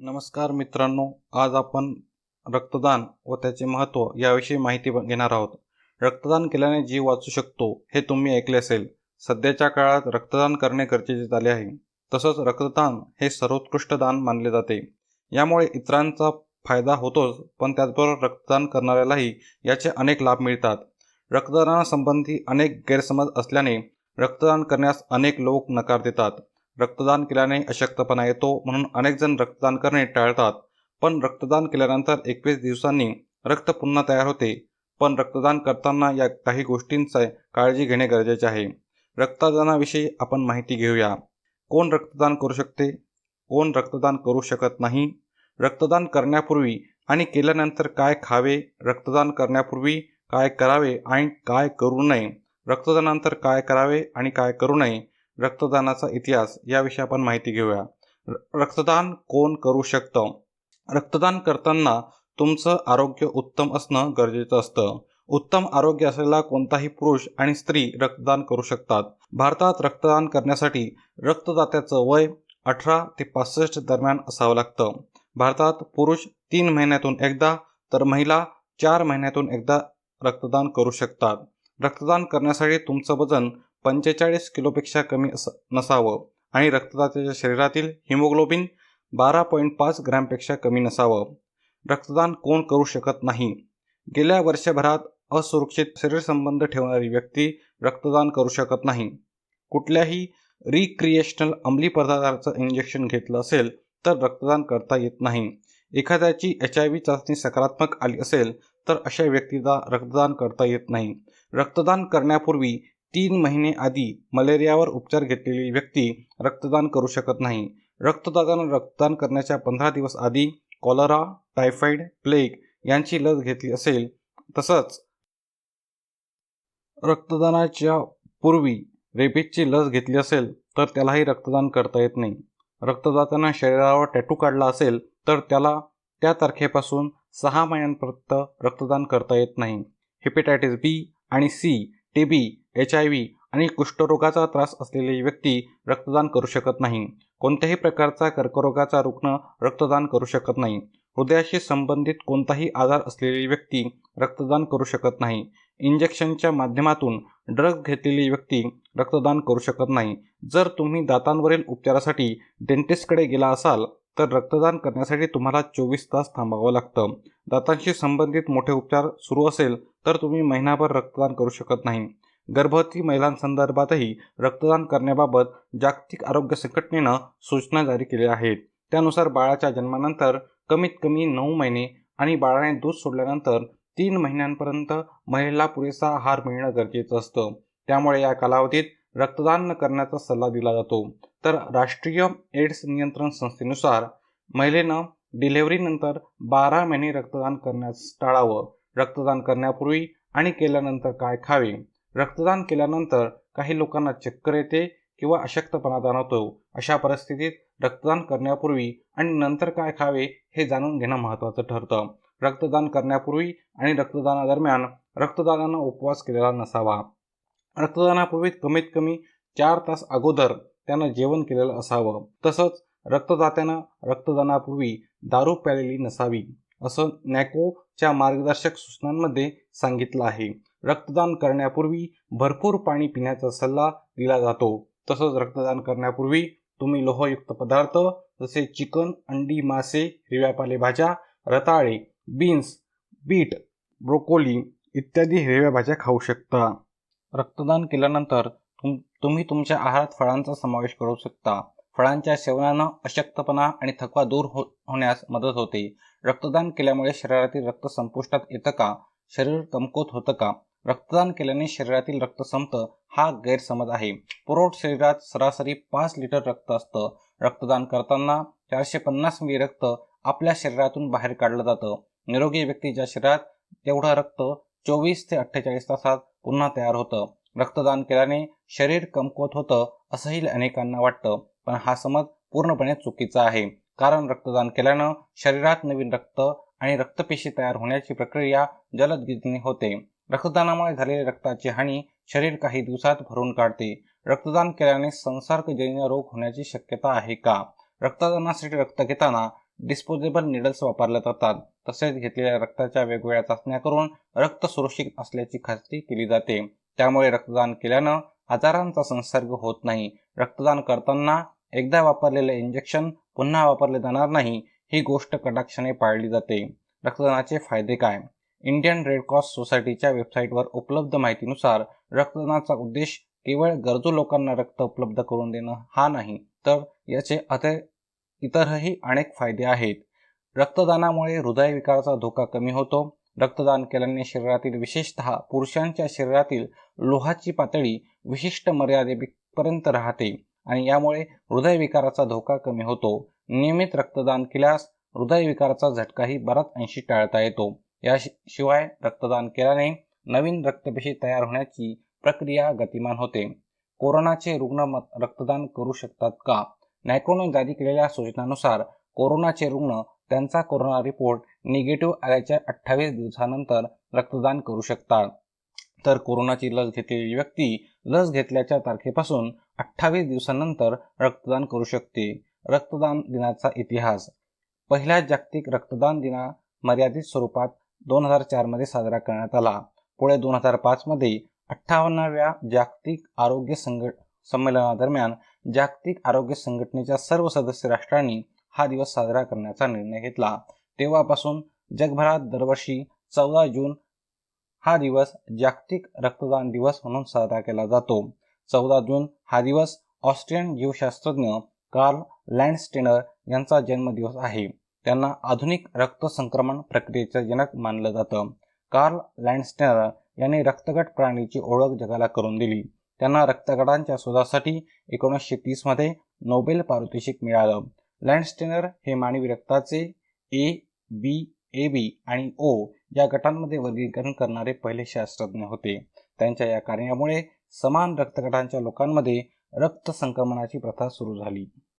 नमस्कार मित्रांनो आज आपण रक्तदान व त्याचे महत्त्व याविषयी माहिती घेणार आहोत. रक्तदान केल्याने जीव वाचू शकतो हे तुम्ही ऐकले असेल. सध्याच्या काळात रक्तदान करणे गरजेचे झाले आहे. तसंच रक्तदान हे सर्वोत्कृष्ट दान मानले जाते. यामुळे इतरांचा फायदा होतोच पण त्याचबरोबर रक्तदान करणाऱ्यालाही याचे अनेक लाभ मिळतात. रक्तदानासंबंधी अनेक गैरसमज असल्याने रक्तदान करण्यास अनेक लोक नकार देतात. रक्तदान केल्याने अशक्तपणा येतो म्हणून अनेक जण रक्तदान करणे टाळतात. पण रक्तदान केल्यानंतर एकवीस दिवसांनी रक्त पुन्हा तयार होते. पण रक्तदान करताना या काही गोष्टींचा काळजी घेणे गरजेचे आहे. रक्तदानाविषयी आपण माहिती घेऊया. कोण रक्तदान करू शकते? कोण रक्तदान करू शकत नाही? रक्तदान करण्यापूर्वी आणि केल्यानंतर काय खावे? रक्तदान करण्यापूर्वी काय करावे आणि काय करू नये? रक्तदानानंतर काय करावे आणि काय करू नये? रक्तदानाचा इतिहास याविषयी आपण माहिती घेऊया. रक्तदान कोण करू शकतं? रक्तदान करताना तुमचं आरोग्य उत्तम असणं गरजेचं असतं. उत्तम आरोग्य असलेला कोणताही पुरुष आणि स्त्री रक्तदान करू शकतात. भारतात रक्तदान करण्यासाठी रक्तदात्याचं वय अठरा ते पासष्ट दरम्यान असावं लागतं. भारतात पुरुष तीन महिन्यातून एकदा तर महिला चार महिन्यातून एकदा रक्तदान करू शकतात. रक्तदान करण्यासाठी तुमचं वजन पंचेचाळीस किलोपेक्षा कमी अस नसावं. आणि रक्तदात्याच्या शरीरातील हिमोग्लोबिन बारा पॉईंट पाच ग्रॅमपेक्षा कमी नसावं. रक्तदान कोण करू शकत नाही. गेल्या वर्षभरात असुरक्षित शरीरसंबंध ठेवणारी व्यक्ती रक्तदान करू शकत नाही. कुठल्याही रिक्रिएशनल अंमली पदार्थाचं इंजेक्शन घेतलं असेल तर रक्तदान करता येत नाही. एखाद्याची एच आय व्ही चाचणी सकारात्मक आली असेल तर अशा व्यक्तीला रक्तदान करता येत नाही. रक्तदान करण्यापूर्वी तीन महिने आधी मलेरियावर उपचार घेतलेली व्यक्ती रक्तदान करू शकत नाही. रक्तदातानं रक्तदान करण्याच्या पंधरा दिवस आधी कॉलरा टायफॉइड प्लेग यांची लस घेतली असेल तसंच रक्तदानाच्या पूर्वी रेबीजची लस घेतली असेल तर त्यालाही रक्तदान करता येत नाही. रक्तदात्यानं शरीरावर टॅटू काढला असेल तर त्याला त्या तारखेपासून सहा महिन्यांपर्यंत रक्तदान करता येत नाही. हेपेटायटिस बी आणि C T B H I V आणि कुष्ठरोगाचा त्रास असलेली व्यक्ती रक्तदान करू शकत नाही. कोणत्याही प्रकारचा कर्करोगाचा रुग्ण रक्तदान करू शकत नाही. हृदयाशी संबंधित कोणताही आजार असलेली व्यक्ती रक्तदान करू शकत नाही. इंजेक्शनच्या माध्यमातून ड्रग घेतलेली व्यक्ती रक्तदान करू शकत नाही. जर तुम्ही दातांवरील उपचारासाठी डेंटिस्टकडे गेला असाल तर रक्तदान करण्यासाठी तुम्हाला चोवीस तास थांबावं लागतं. दातांशी संबंधित मोठे उपचार सुरू असेल तर तुम्ही महिनाभर रक्तदान करू शकत नाही. गर्भवती महिलांसंदर्भातही रक्तदान करण्याबाबत जागतिक आरोग्य संघटनेनं सूचना जारी केल्या आहेत. त्यानुसार बाळाच्या जन्मानंतर कमीत कमी नऊ महिने आणि बाळाने दूध सोडल्यानंतर तीन महिन्यांपर्यंत महिलेला पुरेसा आहार मिळणं गरजेचं असतं. त्यामुळे या कालावधीत रक्तदान न करण्याचा सल्ला दिला जातो. तर राष्ट्रीय एड्स नियंत्रण संस्थेनुसार महिलेनं डिलेव्हरीनंतर बारा महिने रक्तदान करण्यास टाळावं. रक्तदान करण्यापूर्वी आणि केल्यानंतर काय खावे? रक्तदान केल्यानंतर काही लोकांना चक्कर येते किंवा अशक्तपणा जाणवतो. अशा परिस्थितीत रक्तदान करण्यापूर्वी आणि नंतर काय खावे हे जाणून घेणं महत्त्वाचं ठरतं. रक्तदान करण्यापूर्वी आणि रक्तदानादरम्यान रक्तदानानं उपवास केलेला नसावा. रक्तदानापूर्वी कमीत कमी चार तास अगोदर त्यानं जेवण केलेलं असावं. तसंच रक्तदात्यानं रक्तदानापूर्वी दारू प्यालेली नसावी असं नॅकोच्या मार्गदर्शक सूचनांमध्ये सांगितलं आहे. रक्तदान करण्यापूर्वी भरपूर पाणी पिण्याचा सल्ला दिला जातो. तसंच रक्तदान करण्यापूर्वी तुम्ही लोहयुक्त पदार्थ जसे चिकन अंडी मासे हिरव्या पालेभाज्या रताळे बीन्स बीट ब्रोकोली इत्यादी हिरव्या भाज्या खाऊ शकता. रक्तदान केल्यानंतर तुम तुम्ही तुमच्या आहारात फळांचा समावेश करू शकता. फळांच्या सेवनानं अशक्तपणा आणि थकवा दूर हो होण्यास मदत होते. रक्तदान केल्यामुळे शरीरातील रक्त संपुष्टात येतं का? शरीर कमकुत होतं का? रक्तदान केल्याने शरीरातील रक्त संपतं हा गैरसमज आहे. पुरोट शरीरात सरासरी पाच लिटर रक्त असतं. रक्तदान करताना चारशे पन्नास मिली रक्त आपल्या शरीरातून बाहेर काढलं जातं. निरोगी व्यक्तीच्या शरीरात तेवढं रक्त चोवीस ते अठ्ठेचाळीस तासात पुन्हा तयार होतं. रक्तदान केल्याने शरीर कमकुवत होतं असंही अनेकांना वाटतं. पण हा समज पूर्णपणे चुकीचा आहे. कारण रक्तदान केल्यानं शरीरात नवीन रक्त आणि रक्तपेशी तयार होण्याची प्रक्रिया जलद गतीने होते. रक्तदानामुळे झालेली रक्ताची हानी शरीर काही दिवसात भरून काढते. रक्तदान केल्याने संसर्गजन्य रोग होण्याची शक्यता आहे का? रक्तदानासाठी रक्त घेताना डिस्पोजेबल निडल्स वापरल्या जातात. तसेच घेतलेल्या रक्ताच्या वेगवेगळ्या चाचण्या करून रक्त सुरक्षित असल्याची खात्री केली जाते. त्यामुळे रक्तदान केल्यानं आजारांचा संसर्ग होत नाही. रक्तदान करताना एकदा वापरलेले इंजेक्शन पुन्हा वापरले जाणार नाही ही गोष्ट कटाक्षाने पाळली जाते. रक्तदानाचे फायदे काय? इंडियन रेड क्रॉस सोसायटीच्या वेबसाईटवर उपलब्ध माहितीनुसार रक्तदानाचा उद्देश केवळ गरजू लोकांना रक्त उपलब्ध करून देणं हा नाही तर याचे अति इतरही अनेक फायदे आहेत. रक्तदानामुळे हृदयविकाराचा धोका कमी होतो. रक्तदान केल्याने शरीरातील विशेषतः पुरुषांच्या शरीरातील लोहाची पातळी विशिष्ट मर्यादेपर्यंत राहते आणि यामुळे हृदयविकाराचा धोका कमी होतो. नियमित रक्तदान केल्यास हृदयविकाराचा झटकाही बराच अंशी टाळता येतो. याशिवाय रक्तदान केल्याने नवीन रक्तपेशी तयार होण्याची प्रक्रिया गतिमान होते. कोरोनाचे रुग्ण रक्तदान करू शकतात का? नायकोनं जारी केलेल्या सूचनानुसार कोरोनाचे रुग्ण त्यांचा कोरोना रिपोर्ट निगेटिव्ह आल्याच्या अठ्ठावीस दिवसानंतर रक्तदान करू शकतात. तर कोरोनाची लस घेतलेली व्यक्ती लस घेतल्याच्या तारखेपासून अठ्ठावीस दिवसानंतर रक्तदान करू शकते. रक्तदान दिनाचा इतिहास. पहिल्या जागतिक रक्तदान दिना मर्यादित स्वरूपात दोन हजार चारमध्ये साजरा करण्यात आला. पुढे दोन हजार पाचमध्ये अठ्ठावन्नाव्या जागतिक आरोग्य संघट संमेलनादरम्यान जागतिक आरोग्य संघटनेच्या सर्व सदस्य राष्ट्रांनी हा दिवस साजरा करण्याचा निर्णय घेतला. तेव्हापासून जगभरात दरवर्षी चौदा जून हा दिवस जागतिक रक्तदान दिवस म्हणून साजरा केला जातो. चौदा जून हा दिवस ऑस्ट्रियन जीवशास्त्रज्ञ कार्ल लँडस्टेनर यांचा जन्मदिवस आहे. त्यांना आधुनिक रक्त संक्रमण प्रक्रियेचे जनक मानलं जातं. कार्ल लँडस्टेनर यांनी रक्तगट प्राणीची ओळख जगाला करून दिली. त्यांना रक्तगटांच्या शोधासाठी एकोणीसशे तीसमध्ये नोबेल पारितोषिक मिळालं. लँडस्टेनर हे मानवी रक्ताचे ए बी ए बी आणि ओ या गटांमध्ये वर्गीकरण करणारे पहिले शास्त्रज्ञ होते. त्यांच्या या कार्यामुळे समान रक्तगटांच्या लोकांमध्ये रक्त संक्रमणाची प्रथा सुरू झाली.